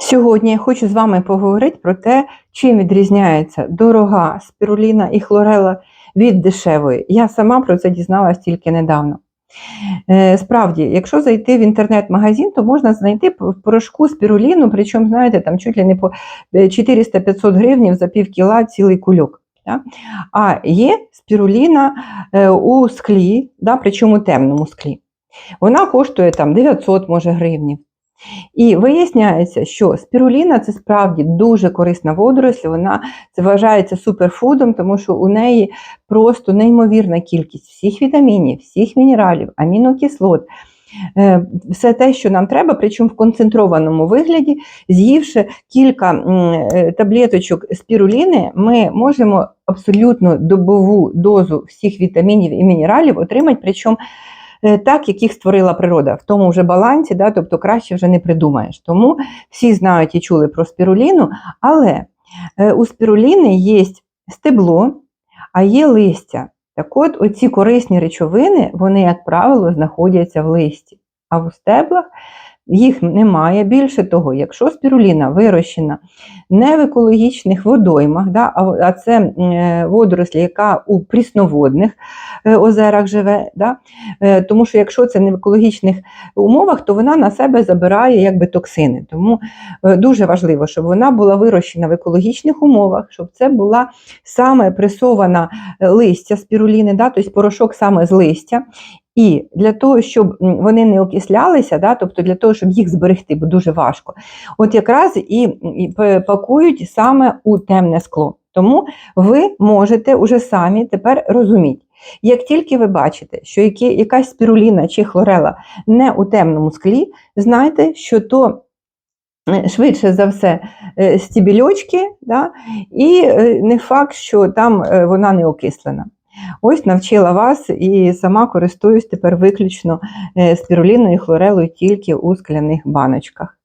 Сьогодні я хочу з вами поговорити про те, чим відрізняється дорога спіруліна і хлорела від дешевої. Я сама про це дізналась тільки недавно. Е, Справді, якщо зайти в інтернет-магазин, то можна знайти порошку спіруліну, причому, знаєте, там чуть ли не по е, 400-500 гривнів за пів кіла цілий кульок. Да? А є спіруліна е, у склі, да, причому темному склі. Вона коштує там 900 може гривнів. І виясняється, що спіруліна це справді дуже корисна водоросль, вона це вважається суперфудом, тому що у неї просто неймовірна кількість всіх вітамінів, всіх мінералів, амінокислот. е, Все те, що нам треба, причому в концентрованому вигляді, з'ївши кілька е, таблеточок спіруліни, ми можемо абсолютно добову дозу всіх вітамінів і мінералів отримати, причому так, як їх створила природа, в тому вже балансі, да, тобто краще вже не придумаєш. Тому всі знають і чули про спіруліну, але е, у спіруліни є стебло, а є листя. Так от, оці корисні речовини, вони, як правило, знаходяться в листі, а в стеблах їх немає. Більше того, якщо спіруліна вирощена не в екологічних водоймах, да, а, це е, водорослі, яка у прісноводних е, озерах живе, да, е, тому що якщо це не в екологічних умовах, то вона на себе забирає якби токсини. Тому дуже важливо, щоб вона була вирощена в екологічних умовах, щоб це була саме пресована листя спіруліни, да, тобто порошок саме з листя. І для того, щоб вони не окислялися, да, тобто для того, щоб їх зберегти, бо дуже важко, от якраз і, пакують саме у темне скло. Тому ви можете уже самі тепер розуміти. Як тільки ви бачите, що які, якась спіруліна чи хлорела не у темному склі, знайте, що то е, швидше за все е, стібільочки, да, і е, не факт, що там вона не окислена. Ось навчила вас і сама користуюсь тепер виключно е, спіруліною і хлорелою тільки у скляних баночках.